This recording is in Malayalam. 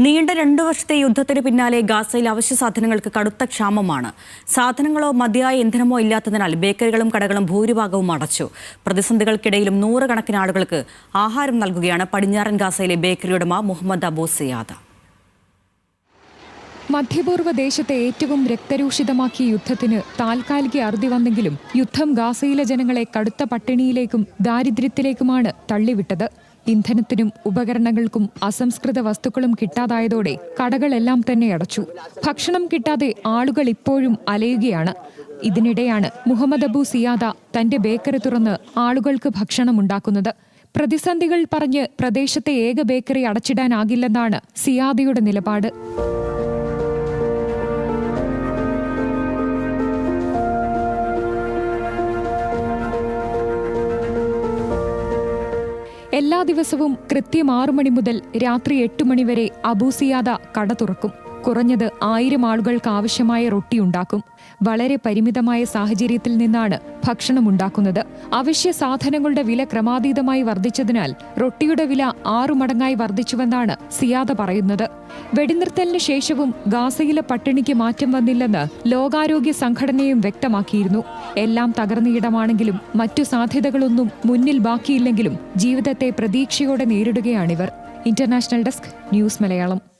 നീണ്ട രണ്ടു വർഷത്തെ യുദ്ധത്തിന് പിന്നാലെ ഗാസയിൽ അവശ്യ സാധനങ്ങൾക്ക് കടുത്ത ക്ഷാമമാണ്. സാധനങ്ങളോ മതിയായ ഇന്ധനമോ ഇല്ലാത്തതിനാൽ ബേക്കറികളും കടകളും ഭൂരിഭാഗവും അടച്ചു. പ്രതിസന്ധികൾക്കിടയിലും നൂറുകണക്കിന് ആളുകൾക്ക് ആഹാരം നൽകുകയാണ് പടിഞ്ഞാറൻ ഗാസയിലെ ബേക്കറി ഉടമ മുഹമ്മദ് അബൂ സിയാദ. മധ്യപൂർവ ദേശത്തെ ഏറ്റവും രക്തരൂഷിതമാക്കിയ യുദ്ധത്തിന് താൽക്കാലിക അറുതി വന്നെങ്കിലും യുദ്ധം ഗാസയിലെ ജനങ്ങളെ കടുത്ത പട്ടിണിയിലേക്കും ദാരിദ്ര്യത്തിലേക്കുമാണ് തള്ളിവിട്ടത്. ഇന്ധനത്തിനും ഉപകരണങ്ങൾക്കും അസംസ്കൃത വസ്തുക്കളും കിട്ടാതായതോടെ കടകളെല്ലാം തന്നെ അടച്ചു. ഭക്ഷണം കിട്ടാതെ ആളുകൾ ഇപ്പോഴും അലയുകയാണ്. ഇതിനിടെയാണ് മുഹമ്മദ് അബു സിയാദ തന്റെ ബേക്കറി തുറന്ന് ആളുകൾക്ക് ഭക്ഷണം ഉണ്ടാക്കുന്നത്. പ്രതിസന്ധികൾ പറഞ്ഞ് പ്രദേശത്തെ ഏക ബേക്കറി അടച്ചിടാനാകില്ലെന്നാണ് സിയാദയുടെ നിലപാട്. എല്ലാ ദിവസവും കൃത്യം ആറു മണി മുതൽ രാത്രി എട്ട് മണി വരെ അബൂസിയാദ കട തുറക്കും. കുറഞ്ഞത് ആയിരം ആളുകൾക്ക് ആവശ്യമായ റൊട്ടി ഉണ്ടാക്കും. വളരെ പരിമിതമായ സാഹചര്യത്തിൽ നിന്നാണ് ഭക്ഷണം ഉണ്ടാക്കുന്നത്. അവശ്യ സാധനങ്ങളുടെ വില ക്രമാതീതമായി വർദ്ധിച്ചതിനാൽ റൊട്ടിയുടെ വില ആറു മടങ്ങായി വർദ്ധിച്ചുവെന്നാണ് സിയാദ പറയുന്നത്. വെടിനിർത്തലിന് ശേഷവും ഗാസയിലെ പട്ടിണിക്ക് മാറ്റം വന്നില്ലെന്ന് ലോകാരോഗ്യ സംഘടനയും വ്യക്തമാക്കിയിരുന്നു. എല്ലാം തകർന്നയിടമാണെങ്കിലും മറ്റു സാധ്യതകളൊന്നും മുന്നിൽ ബാക്കിയില്ലെങ്കിലും ജീവിതത്തെ പ്രതീക്ഷയോടെ നേരിടുകയാണിവർ. International desk news Malayalam.